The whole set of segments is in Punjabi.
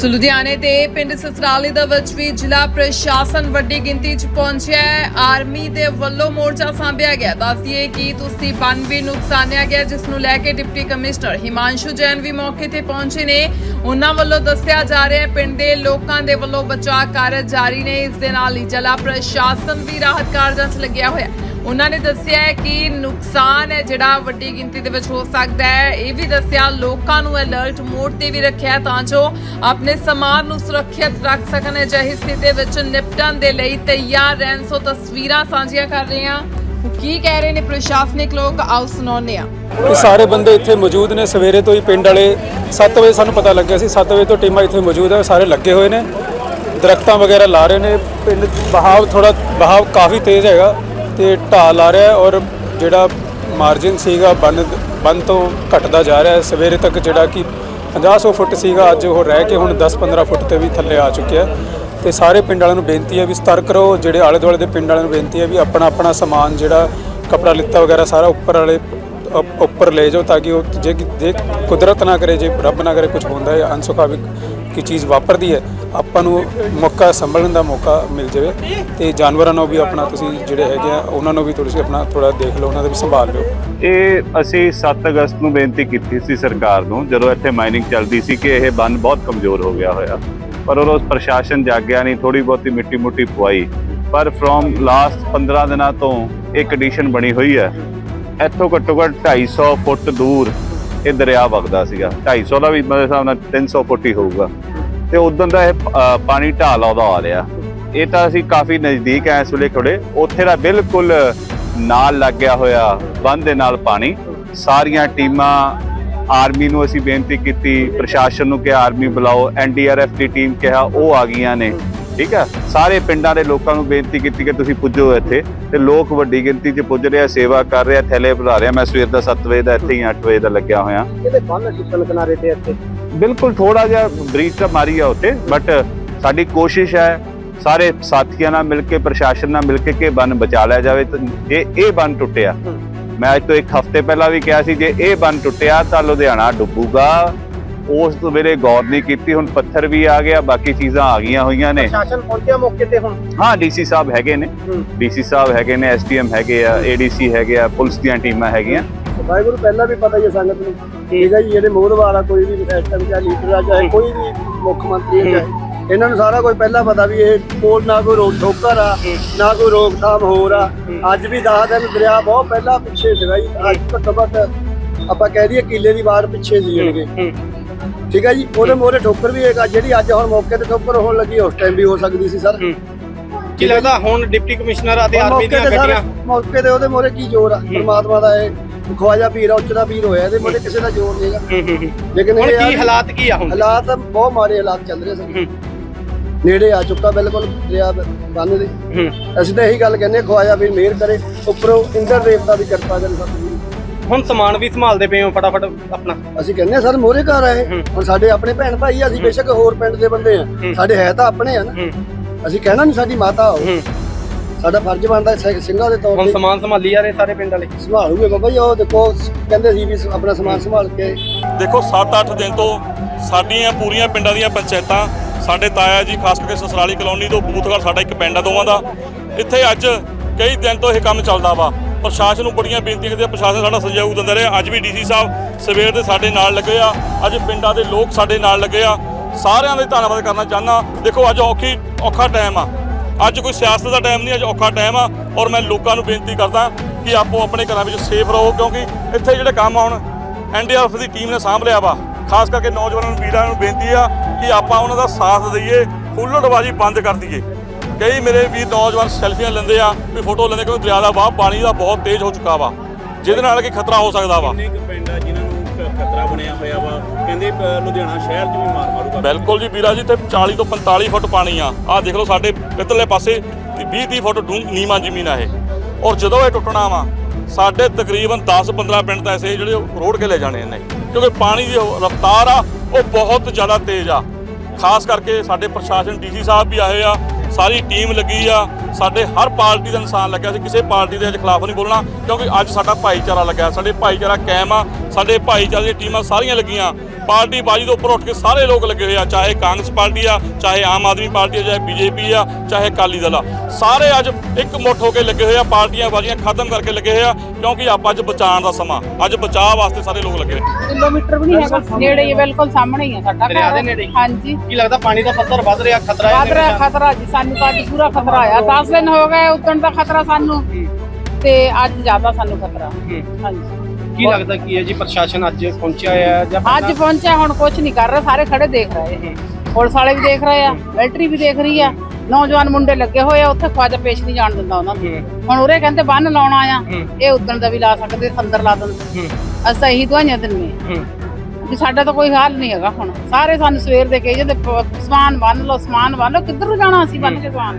ਸੋ ਲੁਧਿਆਣੇ ਦੇ ਪਿੰਡ ਸਸਰਾਲੀ ਦੇ ਵਿੱਚ ਵੀ ਜ਼ਿਲ੍ਹਾ ਪ੍ਰਸ਼ਾਸਨ ਵੱਡੀ ਗਿਣਤੀ 'ਚ ਪਹੁੰਚਿਆ ਹੈ। ਆਰਮੀ ਦੇ ਵੱਲੋਂ ਮੋਰਚਾ ਸਾਂਭਿਆ ਗਿਆ। ਦੱਸਦੀਏ ਕਿ ਤੁਸੀਂ ਬੰਨ ਵੀ ਨੁਕਸਾਨਿਆ ਗਿਆ, ਜਿਸ ਨੂੰ ਲੈ ਕੇ ਡਿਪਟੀ ਕਮਿਸ਼ਨਰ ਹਿਮਾਂਸ਼ੂ ਜੈਨ ਵੀ ਮੌਕੇ ਤੇ ਪਹੁੰਚੇ ਨੇ। ਉਹਨਾਂ ਵੱਲੋਂ ਦੱਸਿਆ ਜਾ ਰਿਹਾ ਹੈ, ਪਿੰਡ ਦੇ ਲੋਕਾਂ ਦੇ ਵੱਲੋਂ ਬਚਾਅ ਕਾਰਜ ਜਾਰੀ ਨੇ। ਇਸ ਦੇ ਨਾਲ ਹੀ ਜ਼ਿਲ੍ਹਾ ਪ੍ਰਸ਼ਾਸਨ ਵੀ ਰਾਹਤ ਕਾਰਜਾਂ 'ਚ ਲੱਗਿਆ ਹੋਇਆ। ਹੈ। ਉਹਨਾਂ ਨੇ ਦੱਸਿਆ ਕਿ ਨੁਕਸਾਨ ਹੈ ਜਿਹੜਾ ਵੱਡੀ ਗਿਣਤੀ ਦੇ ਵਿੱਚ ਹੋ ਸਕਦਾ ਹੈ। ਇਹ ਵੀ ਦੱਸਿਆ, ਲੋਕਾਂ ਨੂੰ ਅਲਰਟ ਮੋਡ ਤੇ ਵੀ ਰੱਖਿਆ ਤਾਂ ਜੋ ਆਪਣੇ ਸਮਾਨ ਨੂੰ ਸੁਰੱਖਿਅਤ ਰੱਖ ਸਕਣ। ਅਜਿਹੀ ਸਥਿਤੀ ਦੇ ਵਿੱਚ ਨਿਪਟਣ ਦੇ ਲਈ ਤਿਆਰ ਰਹਿਣ ਸੋ ਤਸਵੀਰਾਂ ਸਾਂਝੀਆਂ ਕਰ ਰਹੇ ਹਾਂ। ਕੀ ਕਹਿ ਰਹੇ ਨੇ ਪ੍ਰਸ਼ਾਸਨਿਕ ਲੋਕ? ਆਓ ਸੁਣਾਉਂਦੇ ਹਾਂ। ਇਹ ਸਾਰੇ ਬੰਦੇ ਇੱਥੇ ਮੌਜੂਦ ਨੇ। ਸਵੇਰੇ ਤੋਂ ਹੀ ਪਿੰਡ ਵਾਲੇ 7 ਵਜੇ ਸਾਨੂੰ ਪਤਾ ਲੱਗਿਆ ਸੀ। 7 ਵਜੇ ਤੋਂ ਟੀਮਾਂ ਇੱਥੇ ਮੌਜੂਦ ਹੈ ਸਾਰੇ ਲੱਗੇ ਹੋਏ ਨੇ। ਦਰਖਤਾਂ ਵਗੈਰਾ ਲਾ ਰਹੇ ਨੇ। ਪਿੰਡ ਬਹਾਵ ਥੋੜਾ ਬਹਾਵ ਕਾਫੀ ਤੇਜ਼ ਹੈਗਾ। ਤੇ ਢਾਹ ਲਾ ਰਿਹਾ ਔਰ ਜਿਹੜਾ ਮਾਰਜਨ ਸੀਗਾ ਬੰਨ ਬੰਨ ਤੋਂ ਘਟਦਾ ਜਾ ਰਿਹਾ ਸਵੇਰੇ ਤੱਕ ਜਿਹੜਾ ਕਿ 50-100 ਫੁੱਟ ਸੀਗਾ, ਅੱਜ ਉਹ ਰਹਿ ਕੇ ਹੁਣ 10-15 ਫੁੱਟ ਤੇ ਵੀ ਥੱਲੇ ਆ ਚੁੱਕਿਆ ਹੈ। ਤੇ ਸਾਰੇ ਪਿੰਡ ਵਾਲਿਆਂ ਨੂੰ ਬੇਨਤੀ ਹੈ ਵੀ ਸਤਰਕ ਰਹੋ, ਜਿਹੜੇ ਆਲੇ ਦੁਆਲੇ ਦੇ ਪਿੰਡ ਵਾਲਿਆਂ ਨੂੰ ਬੇਨਤੀ ਹੈ ਵੀ ਆਪਣਾ ਆਪਣਾ ਸਮਾਨ ਜਿਹੜਾ ਕਪੜਾ, ਲਿੱਤਾ ਵਗੈਰਾ ਸਾਰਾ ਉੱਪਰ ਵਾਲੇ ਉੱਪਰ ਲੈ ਜਾਓ ਤਾਂ ਕਿ ਉਹ ਜੇ ਜੇ ਕੁਦਰਤ ਨਾ ਕਰੇ, ਜੇ ਰੱਬ ਨਾ ਕਰੇ ਕੁਝ ਹੁੰਦਾ ਹੈ ਅਨਸੁਖਾਵਿਕ ਕੀ ਚੀਜ਼ ਵਾਪਰਦੀ ਹੈ, ਆਪਾਂ ਨੂੰ ਮੌਕਾ ਸੰਭਲਣ ਦਾ ਮੌਕਾ ਮਿਲ ਜਾਵੇ ਤੇ ਜਾਨਵਰਾਂ ਨੂੰ ਵੀ ਆਪਣਾ ਤੁਸੀਂ ਜਿਹੜੇ ਹੈਗੇ ਆ, ਉਹਨਾਂ ਨੂੰ ਵੀ ਤੁਸੀਂ ਆਪਣਾ ਥੋੜਾ ਦੇਖ ਲਓ, ਉਹਨਾਂ ਦਾ ਵੀ ਸੰਭਾਲ ਲਿਓ। ਇਹ ਅਸੀਂ 7 ਅਗਸਤ ਨੂੰ ਬੇਨਤੀ ਕੀਤੀ ਸੀ ਸਰਕਾਰ ਨੂੰ, ਜਦੋਂ ਇੱਥੇ ਮਾਈਨਿੰਗ ਚੱਲਦੀ ਸੀ ਕਿ ਇਹ ਬੰਨ ਬਹੁਤ ਕਮਜ਼ੋਰ ਹੋ ਗਿਆ ਹੋਇਆ। ਪਰ ਉਦੋਂ ਪ੍ਰਸ਼ਾਸਨ ਜਾਗਿਆ ਨਹੀਂ ਥੋੜੀ ਬਹੁਤੀ ਮਿੱਟੀ ਮੁੱਟੀ ਪਵਾਈ। ਪਰ ਫਰੋਮ ਲਾਸਟ 15 ਦਿਨਾਂ ਤੋਂ ਇਹ ਕੰਡੀਸ਼ਨ ਬਣੀ ਹੋਈ ਹੈ। ਇੱਥੋਂ ਘੱਟੋ ਘੱਟ 250 ਫੁੱਟ ਦੂਰ ਇਹ ਦਰਿਆ ਵਗਦਾ ਸੀਗਾ। 250 ਦਾ ਵੀ ਮੇਰੇ ਹਿਸਾਬ ਨਾਲ 300 ਫੁੱਟ ਹੀ ਹੋਊਗਾ। ਤੇ ਉਦੋਂ ਦਾ ਇਹ ਪਾਣੀ ਢਾਲ ਆਉਂਦਾ ਆ ਰਿਹਾ। ਇਹ ਤਾਂ ਅਸੀਂ ਕਾਫੀ ਨਜ਼ਦੀਕ ਐ ਇਸ ਵੇਲੇ ਖੜੇ ਉੱਥੇ ਦਾ ਬਿਲਕੁਲ ਨਾਲ ਲੱਗ ਗਿਆ ਹੋਇਆ ਬੰਦ ਦੇ ਨਾਲ ਪਾਣੀ। ਸਾਰੀਆਂ ਟੀਮਾਂ, ਆਰਮੀ ਨੂੰ ਅਸੀਂ ਬੇਨਤੀ ਕੀਤੀ, ਪ੍ਰਸ਼ਾਸਨ ਨੂੰ ਕਿਹਾ, ਆਰਮੀ ਬੁਲਾਓ ਐਨਡੀਆਰਐਫ ਦੀ ਟੀਮ ਕਿਹਾ, ਉਹ ਆ ਗਈਆਂ ਨੇ। ਠੀਕ ਹੈ ਸਾਰੇ ਪਿੰਡਾਂ ਦੇ ਲੋਕਾਂ ਨੂੰ ਬੇਨਤੀ ਕੀਤੀ ਕਿ ਤੁਸੀਂ ਪੁੱਜੋ ਇੱਥੇ ਤੇ ਲੋਕ ਵੱਡੀ ਗਿਣਤੀ 'ਚ ਪੁੱਜ ਰਹੇ ਆ ਸੇਵਾ ਕਰ ਰਹੇ ਆ ਥੈਲੇ ਭਰਾ ਰਹੇ। ਆ ਮੈਂ ਸਵੇਰ ਦਾ 7 ਵਜੇ ਦਾ ਇੱਥੇ ਹੀ 8 ਵਜੇ ਦਾ ਲੱਗਿਆ ਹੋਇਆ। ਇਹਦੇ ਬੰਨ ਟੁੱਟਣ ਕਿਨਾਰੇ ਤੇ ਇੱਥੇ? ਬਿਲਕੁਲ ਥੋੜਾ ਜਿਹਾ ਬ੍ਰੀਚ ਤਾਂ ਮਾਰੀ ਆ ਉੱਥੇ ਬਟ ਸਾਡੀ ਕੋਸ਼ਿਸ਼ ਹੈ ਸਾਰੇ ਸਾਥੀਆਂ ਨਾਲ ਮਿਲ ਕੇ ਪ੍ਰਸ਼ਾਸਨ ਨਾਲ ਮਿਲ ਕੇ ਕਿ ਬੰਨ ਬਚਾ ਲਿਆ ਜਾਵੇ ਜੇ ਇਹ ਬੰਨ ਟੁੱਟਿਆ ਮੈਂ ਅੱਜ ਤੋਂ ਇੱਕ ਹਫ਼ਤੇ ਪਹਿਲਾਂ ਵੀ ਕਿਹਾ ਸੀ ਜੇ ਇਹ ਬੰਨ ਟੁੱਟਿਆ ਤਾਂ ਲੁਧਿਆਣਾ ਡੁੱਬੂਗਾ। ਉਸ ਤੋਂ ਵੇਲੇ ਗੌਰ ਨਹੀਂ ਕੀਤੀ ਹੁਣ ਪੱਥਰ ਵੀ ਆ ਗਿਆ ਬਾਕੀ ਚੀਜ਼ਾਂ ਆ ਗਈਆਂ ਹੋਈਆਂ ਨੇ। ਪ੍ਰਸ਼ਾਸਨ ਪਹੁੰਚਿਆ ਮੌਕੇ ਤੇ ਹੁਣ? ਹਾਂ ਡੀਸੀ ਸਾਹਿਬ ਹੈਗੇ ਨੇ। ਡੀਸੀ ਸਾਹਿਬ ਹੈਗੇ ਨੇ ਐਸਡੀਐਮ ਹੈਗੇ ਆ ਏਡੀਸੀ ਹੈਗੇ ਆ ਪੁਲਿਸ ਦੀਆਂ ਟੀਮਾਂ ਹੈਗੀਆਂ। ਵਾਹਿਗੁਰੂ ਪਹਿਲਾਂ ਵੀ ਪਤਾ ਹੀ ਹੈ ਸੰਗਤ ਨੂੰ ਠੀਕ। ਹੈ ਜੀ ਜਿਹੜੇ ਮੋਹਰਵਾਲਾ ਕੋਈ ਵੀ ਐਸਟਮ ਜਾਂ ਲੀਡਰ ਆ ਚਾਹੇ ਕੋਈ ਵੀ ਮੁੱਖ ਮੰਤਰੀ ਹੈ। ਇਹਨਾਂ ਨੂੰ ਸਾਰਾ ਕੁਝ ਪਹਿਲਾਂ ਪਤਾ ਵੀ ਇਹ ਕੋਲ ਨਾ ਕੋਈ ਰੋਕ ਠੋਕਰ ਆ ਨਾ ਕੋਈ ਰੋਕਥਾਮ ਹੋਰ ਆ। ਅੱਜ ਵੀ 10 ਦਿਨ ਦਰਿਆ ਬਹੁਤ ਪਹਿਲਾਂ ਪਿੱਛੇ ਸੀਗਾ ਜੀ ਅੱਜ ਘੱਟੋ ਘੱਟ ਆਪਾਂ ਕਹਿ ਦਈਏ ਕਿੱਲੇ ਦੀ ਵਾਰ ਪਿੱਛੇ ਸੀ ਜਾਣਗੇ ਠੀਕ ਹੈ ਜੀ? ਉਹਦੇ ਮੋਹਰੇ ਠੋਕਰ ਵੀ ਹੈਗਾ ਜਿਹੜੀ ਅੱਜ ਹੁਣ ਮੌਕੇ ਤੇ ਠੋਕਰ ਹੋਣ ਲੱਗੀ ਉਸ ਟਾਈਮ ਵੀ ਹੋ ਸਕਦੀ ਸੀ ਸਰ। ਕੀ ਲੱਗਦਾ ਹੁਣ ਡਿਪਟੀ ਕਮਿਸ਼ਨਰ ਅਤੇ ਆਰਮੀ ਦੀਆਂ ਸਰ ਗੱਡੀਆਂ? ਮੌਕੇ ਤੇ ਉਹਦੇ ਮੋਹਰੇ ਕੀ ਜ਼ੋਰ ਆ? ਪਰਮਾਤਮਾ ਦਾ ਇਹ ਖਵਾਜਾ ਪੀਰ ਆ ਉੱਚ ਦਾ ਪੀਰ ਹੋਇਆ ਇਹਦੇ ਮੋਹਰੇ ਕਿਸੇ ਦਾ ਜ਼ੋਰ ਨਹੀਂਗਾ ਲੇਕਿਨ ਹੁਣ ਕੀ ਹਾਲਾਤ ਕੀ ਆ ਹੁਣ? ਹਾਲਾਤ ਬਹੁਤ ਮਾੜੇ ਹਾਲਾਤ ਚੱਲ ਰਹੇ ਸਨ ਹੂੰ। ਨੇੜੇ ਆ ਚੁੱਕਾ ਬਿਲਕੁਲ ਦਰਿਆ ਬੰਨ ਦੇ। ਅਸੀਂ ਤਾਂ ਇਹੀ ਗੱਲ ਕਹਿੰਦੇ ਖਵਾਜਾ ਪੀਰ ਮਿਹਰ ਕਰੇ ਉੱਪਰੋਂ ਇੰਦਰ ਦੇਵਤਾ ਦੀ ਕਿਰਪਾ ਕਰੇ ਸਤਿਗੁਰੂ। ਹੁਣ ਸਮਾਨ ਵੀ ਸੰਭਾਲਦੇ ਪਏ ਹੋ ਫਟਾਫਟ ਆਪਣਾ। ਅਸੀਂ ਕਹਿੰਦੇ ਆ ਸਰ ਮੋਹਰੇ ਘਰ ਆਏ। ਹੂੰ। ਹੁਣ ਸਾਡੇ ਆਪਣੇ ਭੈਣ ਭਾਈ ਆ ਅਸੀਂ ਬੇਸ਼ੱਕ ਹੋਰ ਪਿੰਡ ਦੇ ਬੰਦੇ ਆ। ਸਾਡੇ ਹੈ ਤਾਂ ਆਪਣੇ ਆ ਨਾ। ਅਸੀਂ ਕਹਿਣਾ ਨਹੀਂ ਸਾਡੀ ਮਾਤਾ ਹੋ। ਸਾਡਾ ਫਰਜ਼ ਬਣਦਾ ਸਿੰਘਾਂ ਦੇ ਤੌਰ ਹੁਣ ਤੇ। ਸਮਾਨ ਸੰਭਾਲੀ ਜਾ ਰਹੇ ਸਾਰੇ ਪਿੰਡ ਵਾਲੇ। ਸੰਭਾਲੂਗੇ ਬਾਬਾ ਜੀ ਉਹ ਦੇਖੋ ਕਹਿੰਦੇ ਸੀ ਵੀ ਆਪਣਾ ਸਮਾਨ ਸੰਭਾਲ ਕੇ। ਦੇਖੋ 7-8 ਦਿਨ ਤੋਂ ਸਾਡੀਆਂ ਪੂਰੀਆਂ ਪਿੰਡਾਂ ਦੀਆਂ ਪੰਚਾਇਤਾਂ ਸਾਡੇ ਤਾਇਆ ਜੀ ਖਾਸ ਕਰਕੇ ਸਸਰਾਲੀ ਕਲੋਨੀ ਤੋਂ ਬੂਥਗੜ ਸਾਡਾ ਇੱਕ ਪਿੰਡ ਆ ਦੋਵਾਂ ਦਾ। ਇੱਥੇ ਅੱਜ ਕਈ ਦਿਨ ਤੋਂ ਇਹ ਕੰਮ ਚੱਲਦਾ ਵਾ। ਪ੍ਰਸ਼ਾਸਨ ਨੂੰ ਬੜੀਆਂ ਬੇਨਤੀਆਂ ਕਰਦੇ ਪ੍ਰਸ਼ਾਸਨ ਸਾਡਾ ਸਹਿਯੋਗ ਦਿੰਦਾ ਰਿਹਾ। ਅੱਜ ਵੀ ਡੀਸੀ ਸਾਹਿਬ ਸਵੇਰ ਦੇ ਸਾਡੇ ਨਾਲ ਲੱਗੇ ਆ। ਅੱਜ ਪਿੰਡਾਂ ਦੇ ਲੋਕ ਸਾਡੇ ਨਾਲ ਲੱਗੇ ਆ। ਸਾਰਿਆਂ ਦਾ ਧੰਨਵਾਦ ਕਰਨਾ ਚਾਹੁੰਦਾ। ਦੇਖੋ, ਅੱਜ ਔਖੀ, ਔਖਾ ਟਾਈਮ ਆ। ਅੱਜ ਕੋਈ ਸਿਆਸਤ ਦਾ ਟਾਈਮ ਨਹੀਂ, ਅੱਜ ਔਖਾ ਟਾਈਮ ਆ। ਔਰ ਮੈਂ ਲੋਕਾਂ ਨੂੰ ਬੇਨਤੀ ਕਰਦਾ ਕਿ ਆਪੋ ਆਪਣੇ ਘਰਾਂ ਵਿੱਚ ਸੇਫ ਰਹੋ, ਕਿਉਂਕਿ ਇੱਥੇ ਜਿਹੜੇ ਕੰਮ ਆਉਣ ਐਨਡੀਆਰਐਫ ਦੀ ਟੀਮ ਨੇ ਸਾਂਭ ਲਿਆ ਵਾ। ਖਾਸ ਕਰਕੇ ਨੌਜਵਾਨਾਂ ਨੂੰ, ਵੀਰਾਂ ਨੂੰ ਬੇਨਤੀ ਆ ਕਿ ਆਪਾਂ ਉਹਨਾਂ ਦਾ ਸਾਥ ਦਈਏ ਹੁੱਲੜਬਾਜ਼ੀ ਬੰਦ ਕਰ ਦਈਏ। ਕਈ ਮੇਰੇ ਵੀਰ ਨੌਜਵਾਨ ਸੈਲਫੀਆਂ ਲੈਂਦੇ ਆ ਵੀ ਫੋਟੋ ਲੈਂਦੇ ਕਿਉਂਕਿ ਦਰਿਆ ਦਾ ਵਾਹ ਪਾਣੀ ਦਾ ਬਹੁਤ ਤੇਜ਼ ਹੋ ਚੁੱਕਾ ਵਾ। ਜਿਹਦੇ ਨਾਲ ਕਿ ਖਤਰਾ ਹੋ ਸਕਦਾ ਵਾ। ਕਿੰਨੇ ਕੁ ਪਿੰਡ ਆ ਜਿਨ੍ਹਾਂ ਨੂੰ ਖ- ਖਤਰਾ ਬਣਿਆ ਹੋਇਆ ਵਾ? ਕਹਿੰਦੇ ਅ, ਲੁਧਿਆਣਾ ਸ਼ਹਿਰ 'ਚ ਵੀ ਮਾਰ ਮਾਰੂਗਾ। ਬਿਲਕੁਲ ਜੀ ਵੀਰਾ ਜੀ ਤੇ 40 ਤੋਂ 45 ਫੁੱਟ ਪਾਣੀ ਆ। ਆਹ ਦੇਖ ਲਓ ਸਾਡੇ ਪਿੱਤਲੇ ਪਾਸੇ 20 30 ਫੁੱਟ ਡੂੰ ਨੀਵਾਂ ਜ਼ਮੀਨ ਆ ਇਹ। ਔਰ ਜਦੋਂ ਇਹ ਟੁੱਟਣਾ ਵਾ ਸਾਡੇ ਤਕਰੀਬਨ 10 15 ਪਿੰਡ ਤਾਂ ਐਸੇ ਜਿਹੜੇ ਰੋੜ ਕੇ ਲੈ ਜਾਣੇ ਨੇ। ਕਿਉਂਕਿ ਪਾਣੀ ਦੀ ਉਹ ਰਫ਼ਤਾਰ ਆ ਉਹ ਬਹੁਤ ਜ਼ਿਆਦਾ ਤੇਜ਼ ਆ। ਖਾਸ ਕਰਕੇ ਸਾਡੇ ਪ੍ਰਸ਼ਾਸਨ ਡੀਸੀ ਸਾਹਿਬ ਵੀ ਆਏ ਆ ਸਾਰੀ ਟੀਮ ਲੱਗੀ ਆ। ਸਾਡੇ ਹਰ ਪਾਰਟੀ ਦਾ ਇਨਸਾਨ ਲੱਗਿਆ ਸੀ। ਕਿਸੇ ਪਾਰਟੀ ਦੇ ਅੱਜ ਖਿਲਾਫ ਨਹੀਂ ਬੋਲਣਾ, ਕਿਉਂਕਿ ਅੱਜ ਸਾਡਾ ਭਾਈਚਾਰਾ ਲੱਗਿਆ। ਸਾਡੇ ਭਾਈਚਾਰਾ ਕਾਇਮ ਆ। ਸਾਡੇ ਭਾਈਚਾਰੇ ਦੀਆਂ ਟੀਮਾਂ ਸਾਰੀਆਂ ਲੱਗੀਆਂ। ਪਾਰਟੀ ਬਾਜੀ ਦੇ ਉੱਪਰ ਉੱਠ ਕੇ ਸਾਰੇ ਲੋਕ ਲੱਗੇ ਹੋਏ ਆ ਚਾਹੇ ਕਾਂਗਰਸ ਪਾਰਟੀ ਆ ਚਾਹੇ ਆਮ ਆਦਮੀ ਪਾਰਟੀ ਆ ਚਾਹੇ ਬੀਜੇਪੀ ਆ ਚਾਹੇ ਅਕਾਲੀ ਦਲ ਆ। ਸਾਰੇ ਅੱਜ ਇੱਕ ਮੁੱਠ ਹੋ ਕੇ ਲੱਗੇ ਹੋਏ ਆ ਪਾਰਟੀਆਂ ਬਾਜੀਆਂ ਖਤਮ ਕਰਕੇ ਲੱਗੇ ਹੋਏ ਆ ਕਿਉਂਕਿ ਆਪਾਂ ਅੱਜ ਬਚਾਉਣ ਦਾ ਸਮਾਂ ਅੱਜ ਬਚਾਅ ਵਾਸਤੇ ਸਾਰੇ ਲੋਕ ਲੱਗੇ ਕਿਲੋਮੀਟਰ ਵੀ ਨਹੀਂ ਹੈਗਾ ਨੇੜੇ ਹੀ ਬਿਲਕੁਲ ਸਾਹਮਣੇ ਹੀ ਹੈ ਸਾਡਾ ਦਰਿਆ ਘਰ। ਦੇ ਨੇੜੇ? ਹਾਂਜੀ। ਕੀ ਲੱਗਦਾ ਪਾਣੀ ਦਾ ਪੱਧਰ ਵੱਧ ਰਿਹਾ ਖਤਰਾ ਹੈ ਖਤਰਾ ਖਤਰਾ ਜੀ ਸਾਨੂੰ ਤਾਂ ਅੱਜ ਪੂਰਾ ਖਤਰਾ ਆ। 10 ਦਿਨ ਹੋ ਗਏ ਉਦੋਂ ਦਾ ਖਤਰਾ ਸਾਨੂੰ। ਤੇ ਅੱਜ ਜ਼ਿਆਦਾ ਸਾਨੂੰ ਖਤਰਾ। ਹਾਂਜੀ। ਕੀ ਲੱਗਦਾ ਕੀ ਹੈ ਜੀ ਪ੍ਰਸ਼ਾਸਨ ਅੱਜ ਪਹੁੰਚਿਆ ਹੈ ਜਾਂ ਅੱਜ ਪਹੁੰਚਿਆ ਹੁਣ ਕੁਝ ਨਹੀਂ ਕਰ ਰਿਹਾ ਸਾਰੇ ਖੜੇ ਦੇਖ ਰਹੇ ਆ ਪੁਲਿਸ ਵਾਲੇ ਵੀ ਦੇਖ ਰਹੇ ਆ ਮਿਲਟਰੀ ਵੀ ਦੇਖ ਰਹੀ ਆ। ਨੌਜਵਾਨ ਮੁੰਡੇ ਲੱਗੇ ਹੋਏ ਆ ਉੱਥੇ ਖਵਾਜਾ ਪੇਸ਼ ਨਹੀਂ ਜਾਣ ਦਿੰਦਾ ਉਹਨਾਂ ਨੂੰ। ਹੁਣ ਉਰੇ ਕਹਿੰਦੇ ਬੰਨ ਲਾਉਣਾ ਆ ਇਹ ਉਦੋਂ ਦਾ ਵੀ ਲਾ ਸਕਦੇ ਅੰਦਰ ਲਾ ਦਿੰਦੇ। ਅਸੀਂ ਇਹੀ ਦਵਾਈਆਂ ਦਿੰਨੇ ਵੀ ਸਾਡਾ ਤਾਂ ਕੋਈ ਹਾਲ ਨਹੀਂ ਹੈਗਾ ਹੁਣ। ਸਾਰੇ ਸਾਨੂੰ ਸਵੇਰ ਦੇ ਕਹੀ ਜਾਂਦੇ ਪ- ਸਮਾਨ ਬੰਨ ਲਓ ਸਮਾਨ ਬੰਨ ਲਓ ਕਿੱਧਰ ਨੂੰ ਜਾਣਾ ਅਸੀਂ ਬੰਨ ਕੇ ਸਮਾਨ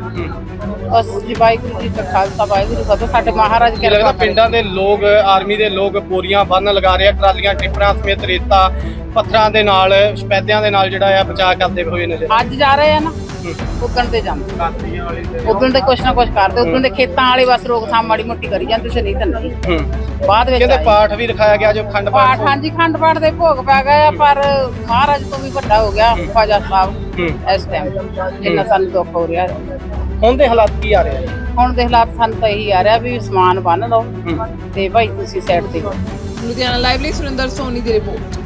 ਬਸ ਜੀ ਵਾਹਿਗੁਰੂ ਜੀ ਕਾ ਖਾਲਸਾ ਵਾਹਿਗੁਰੂ ਜੀ ਫਤਿਹ ਸਾਡੇ ਮਹਾਰਾਜ ਕੀ ਲੱਗਦਾ। ਪਿੰਡਾਂ ਦੇ ਲੋਕ ਆਰਮੀ ਦੇ ਲੋਕ ਬੋਰੀਆਂ ਬੰਨ ਲਗਾ ਰਹੇ ਆ ਟਰਾਲੀਆਂ ਟਿੱਪਰਾਂ ਸਮੇਤ ਰੇਤਾ ਪੱਥਰਾਂ ਦੇ ਨਾਲ ਸਪੈਦਿਆਂ ਦੇ ਨਾਲ ਜਿਹੜਾ ਆ ਬਚਾਅ ਕਰਦੇ ਹੋਏ ਨਜ਼ਰ ਅੱਜ ਜਾ ਰਹੇ ਆ ਨਾ। ਉਦਣ ਤੇ ਜਾਂਦੇ। ਉਦਣ ਤੇ ਕੁਛ ਨਾ ਕੁਛ ਕਰਦੇ। ਉਦਣ ਦੇ ਖੇਤਾਂ ਵਾਲੇ ਬਸ ਰੋਕਥਾਮ ਮਾੜੀ ਮੋਟੀ ਕਰੀ ਜਾਂਦੇ ਸੀ ਨਹੀਂ ਤਾਂ ਨਹੀਂ। ਬਾਅਦ ਵਿੱਚ ਕਹਿੰਦੇ। ਪਾਠ ਵੀ ਰਖਾਇਆ ਗਿਆ ਜੋ ਖੰਡ ਪਾਠ ਪਾਠ ਹਾਂਜੀ ਖੰਡ ਪਾਠ ਦੇ ਭੋਗ ਪੈ ਗਏ ਆ ਪਰ ਮਹਾਰਾਜ ਤੋਂ ਵੀ ਵੱਡਾ ਹੋ ਗਿਆ ਖਵਾਜਾ ਸਾਹਿਬ ਇਸ ਟਾਈਮ ਜਿੰਨਾ ਸਾਨੂੰ ਦੁੱਖ ਹੋ ਰਿਹਾ। ਹੁਣ ਦੇ ਹਾਲਾਤ ਕੀ ਆ ਰਹੇ ਆ? ਹੁਣ ਦੇ ਹਾਲਾਤ ਸਾਨੂੰ ਤਾਂ ਇਹੀ ਆ ਰਿਹਾ ਵੀ ਸਮਾਨ ਬੰਨ ਲਓ ਤੇ ਭਾਈ ਤੁਸੀਂ ਸਾਈਡ ਤੇ ਲੁਧਿਆਣਾ ਲਾਈਵ ਲਈ ਸੁਰਿੰਦਰ ਸੋਨੀ ਦੀ ਰਿਪੋਰਟ